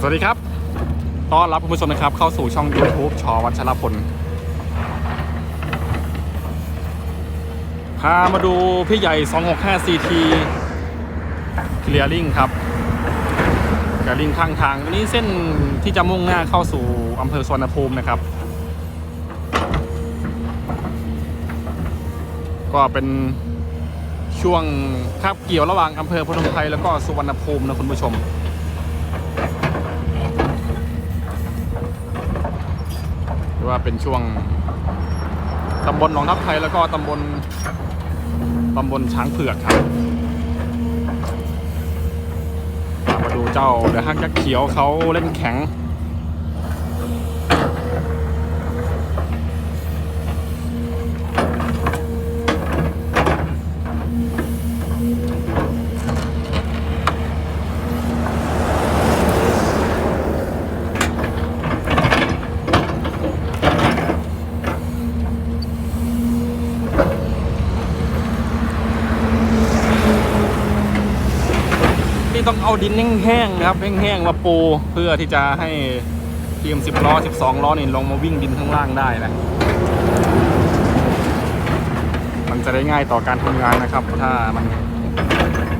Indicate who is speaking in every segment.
Speaker 1: สวัสดีครับ ต้อนรับคุณผู้ชมนะครับเข้าสู่ช่อง YouTube ชอวัชรพล พามาดูพี่ใหญ่ 265 CT เคลียร์ลิงครับเคลียร์ลิงข้างทางอันนี้เส้นที่จะมุ่งหน้าเข้าสู่อำเภอสวนภูมินะครับ ก็เป็นช่วงคาบเกี่ยวระหว่างอำเภอพนมไพรแล้วก็สุวรรณภูมินะคุณผู้ชม หรือ ว่าเป็นช่วงตำบลหนองทับไทยแล้วก็ตำบลตำบลช้างเผือกครับ มาดูเจ้าเดือดฮักยักษ์เขียวเขาเล่นแข็ง นี่ต้องเอาดินแห้งๆนะครับแห้งๆมาปูเพื่อที่จะให้ทีม10ล้อ12ล้อนี่ลงมาวิ่งดินข้างล่างได้นะมันจะได้ง่ายต่อการทำงานนะครับ ถ้ามัน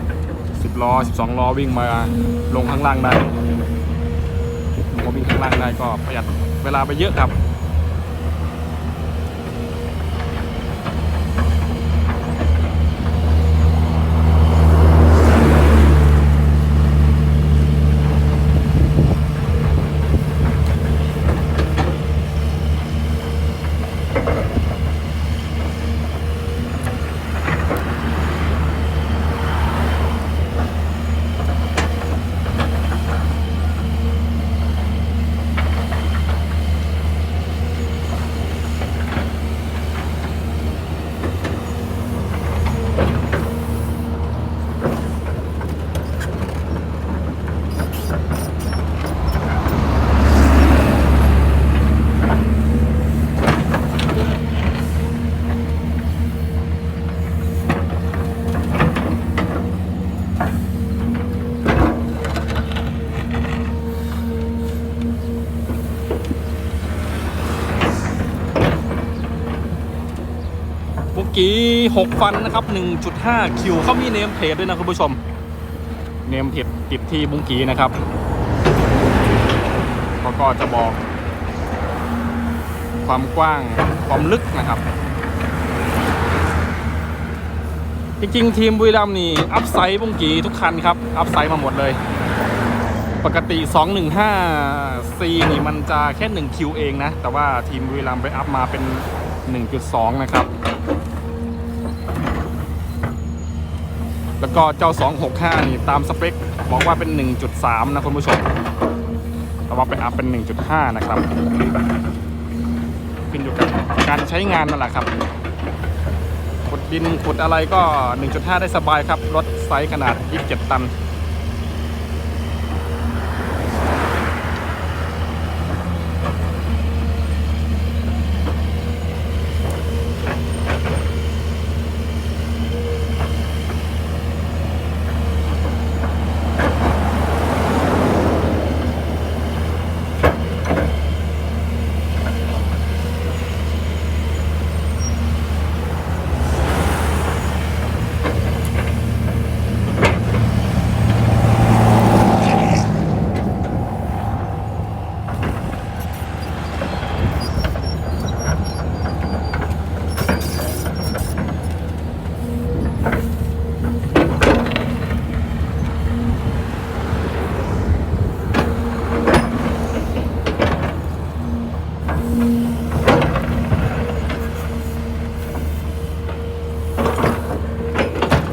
Speaker 1: 10ล้อ12ล้อวิ่งมาลงข้างล่างได้ลงมาวิ่งข้างล่างได้ก็ประหยัดเวลาไปเยอะครับ กี้ 6 ฟันนะครับ 1.5 คิวเขามีเนมเพจด้วยนะคุณผู้ชม เนมเพจติดที่บุ้งกีนะครับเขาก็จะบอก ความกว้างความลึกนะครับ จริงๆ ทีมบุรีรัมนี่ อัพไซด์บุ้งกีทุกคันครับ อัพไซด์มาหมดเลย ปกติ 215 C นี่มันจะแค่ 1 คิวเองนะ แต่ว่าทีมบุรีรัมไปอัพมาเป็น1.2 นะครับ แล้วก็เจ้า 265 นี่ตามสเปคบอกว่าเป็น 1.3 นะคุณผู้ชม แต่ว่าไปอัพเป็น 1.5 นะครับ ขึ้นอยู่กับการใช้งานนั่นแหละครับ ขุดดินขุดอะไรก็ 1.5 ได้สบายครับ รถไซส์ขนาด 27 ตัน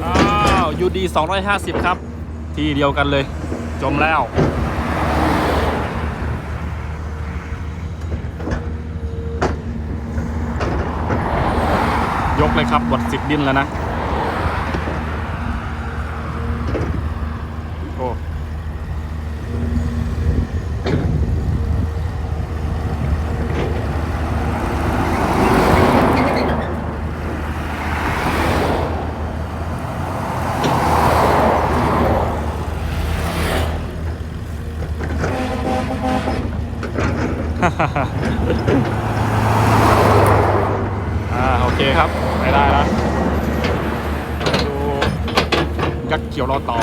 Speaker 1: อ้าวยูดี 250 ครับ ที่เดียวกันเลย จมแล้ว ยกเลยครับบดสิบดินแล้วนะ โอ้ อ่าโอเคครับไปได้แล้วดูยักษ์เขียวรอต่อ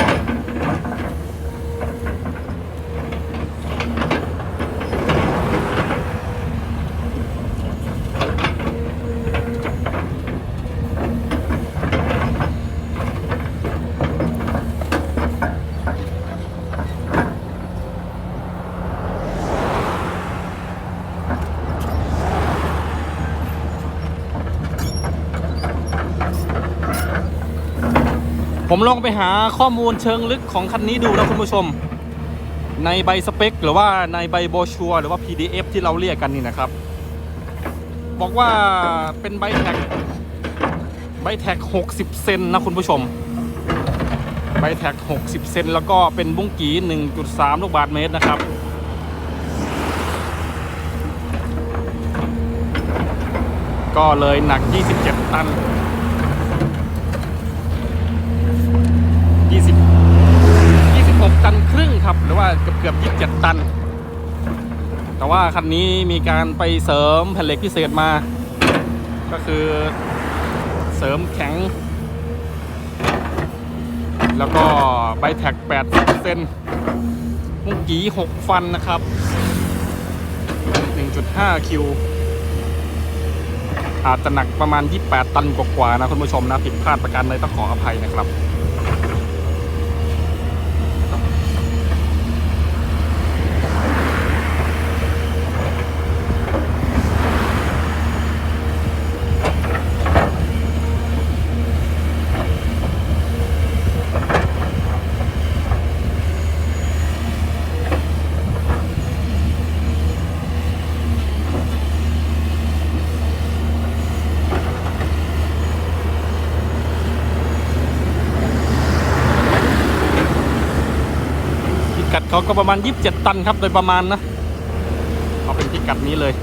Speaker 1: ผมลองไปหาข้อมูลเชิงลึกของคันนี้ดูนะคุณผู้ชม ในใบสเปค หรือว่าในใบโบชัวหรือว่า PDF ที่เราเรียกกันนี่นะครับ บอกว่าเป็นใบแท็กใบแท็ก 60 เซนนะคุณผู้ชม ใบแท็ก 60 เซนแล้วก็เป็นบุ้งกี 1.3 ลูกบาทเมตรนะครับ ก็เลยหนัก 27 ตัน 20 26 ตัน ครับ หรือว่าเกือบเกือบ27ตัน แต่ว่าคันนี้มีการไปเสริมแผ่นเหล็กพิเศษมา ก็คือเสริมแข็ง แล้วก็ใบแท็ก80เซนมุ้งกี6ฟันนะครับ1.5คิวอาจจะหนักประมาณ 28 ตันกว่าๆนะคุณผู้ชมนะผิดพลาดประการใดต้องขออภัยนะครับ เขาก็ประมาณ 27 ตันครับโดยประมาณนะ เอาเป็นพิกัดนี้เลย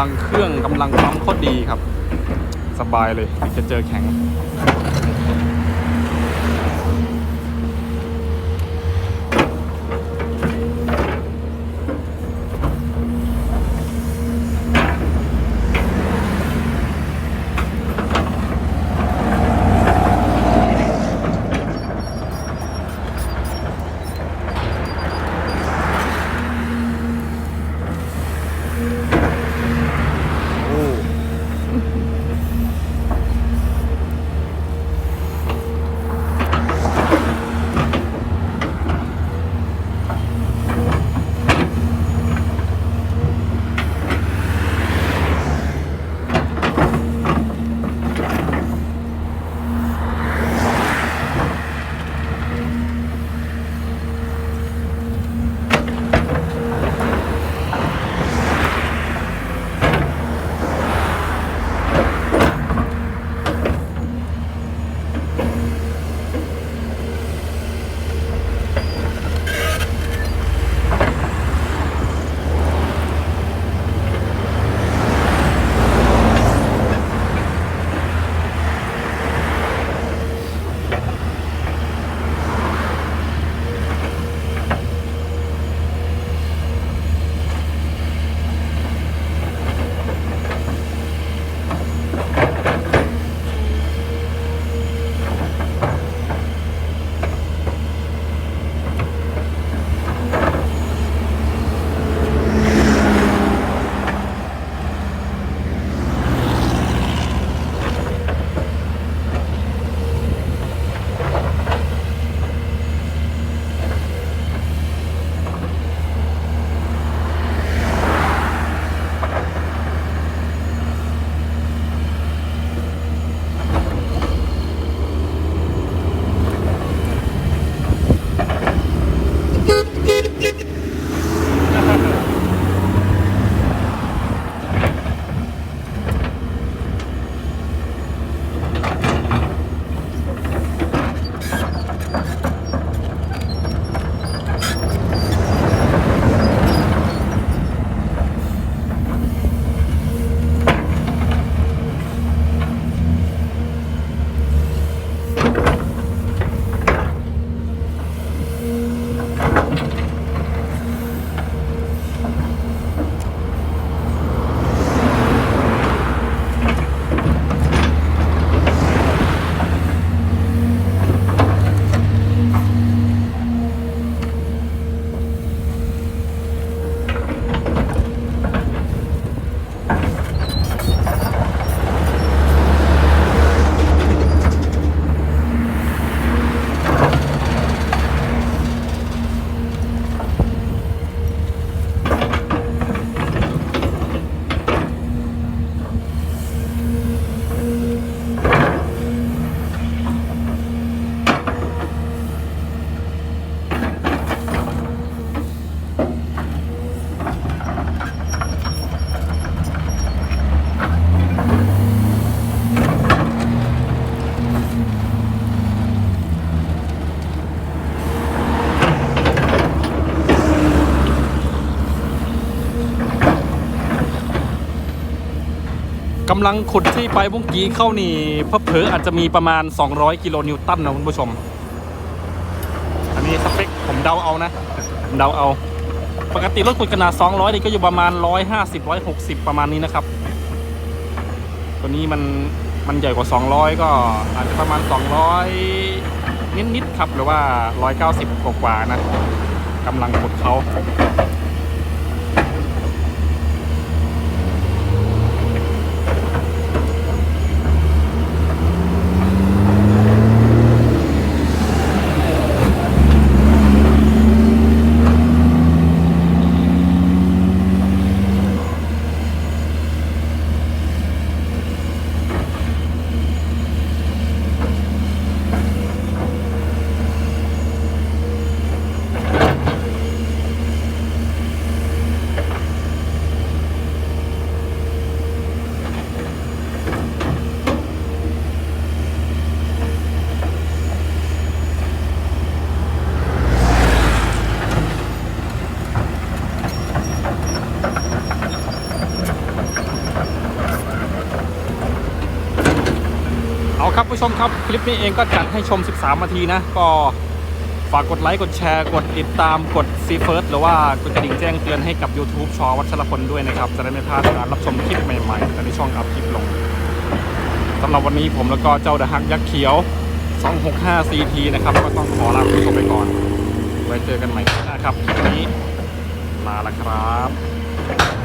Speaker 1: ำลังเครื่องกำลังปั๊มโคตรดีครับ สบายเลยจะเจอแข็งำลังขุดที่ไปบุ้งกี้เข้านี่เพอเพออาจจะมีประมาณ 200 กิโลนิวตันนะคุณผู้ชม อันนี้สเปคผมเดาเอานะผมเดาเอา ปกติรถขุดขนาด 200 นี่ก็อยู่ประมาณ 150 160 ประมาณนี้นะครับ ตัวนี้มันมันใหญ่กว่า 200 ก็อาจจะประมาณ 200 นิดๆครับหรือว่า 190 กว่าๆนะกำลังขุดเขา ผู้ชมครับ คลิปนี้เองก็จัดให้ชม 13 นาทีนะ ก็ฝากกดไลค์กดแชร์กดติดตามกดซีเฟิร์สหรือว่ากดกระดิ่งแจ้งเตือนให้กับ YouTube ชอวัชรพลด้วยนะครับ จะได้ไม่พลาดการรับชมคลิปใหม่ๆแต่ในช่องอัพคลิปลงสำหรับวันนี้ผมแล้วก็เจ้าเดะฮักยักษ์เขียว 265 CT นะครับ ก็ต้องขอลาผู้ชมไปก่อน ไว้เจอกันใหม่นะครับคลิปนี้ลาละครับ